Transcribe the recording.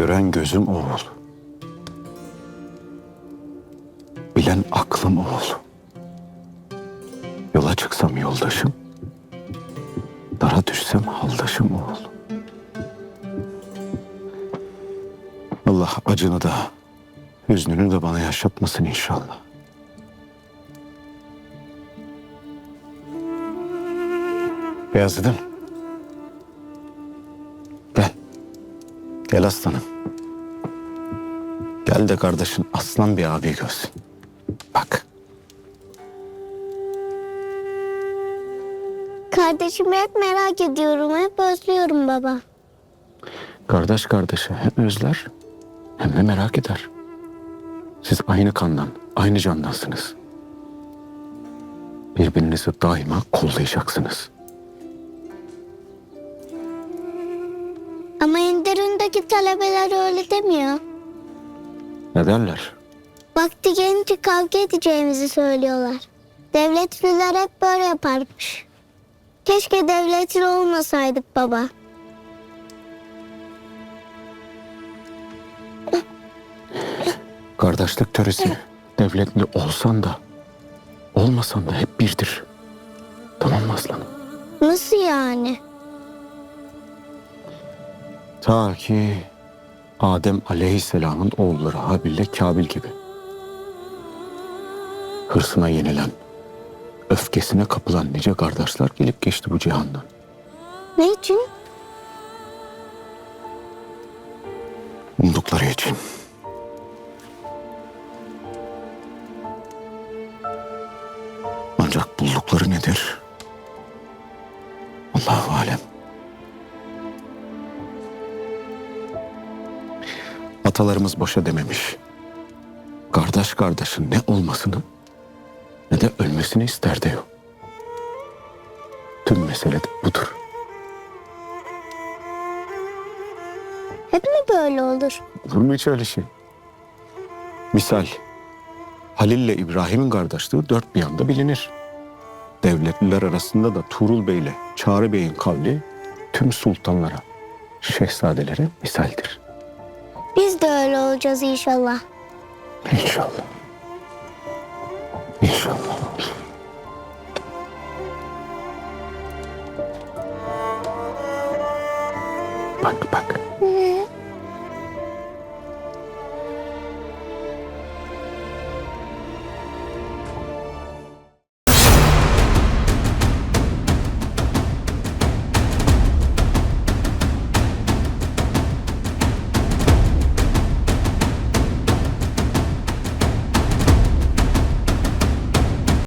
Gören gözüm oğul. Bilen aklım oğul. Yola çıksam yoldaşım. Dara düşsem haldaşım oğul. Allah acını da hüznünü de bana yaşatmasın inşallah. Beyazıdım. Gel aslanım. Gel de kardeşin aslan bir abi görsün. Bak. Kardeşimi hep merak ediyorum, hep özlüyorum baba. Kardeş kardeşi hem özler hem de merak eder. Siz aynı kandan, aynı candansınız. Birbirinizi daima kollayacaksınız. Ama Enderun'daki talebeler öyle demiyor. Ne derler? Vakti gelince kavga edeceğimizi söylüyorlar. Devletliler hep böyle yaparmış. Keşke devletli olmasaydık baba. Kardeşlik töresi devletli olsan da olmasan da hep birdir. Tamam mı aslanım? Nasıl yani? Ta ki Adem aleyhisselamın oğulları Habil ile Kabil gibi. Hırsına yenilen, öfkesine kapılan nice kardeşler gelip geçti bu cihandan. Ne için? Umdukları için. Ancak buldukları nedir? Allahu alem. Atalarımız boşa dememiş. Kardeş kardeşin ne olmasını ne de ölmesini ister diyor. Tüm mesele de budur. Hep mi böyle olur? Olur mu hiç öyle şey? Misal, Halil ile İbrahim'in kardeşliği dört bir yanda bilinir. Devletliler arasında da Tuğrul Bey ile Çağrı Bey'in kavli tüm sultanlara, şehzadelere misaldir. Biz de öyle olacağız inşallah. İnşallah. İnşallah. Bak bak.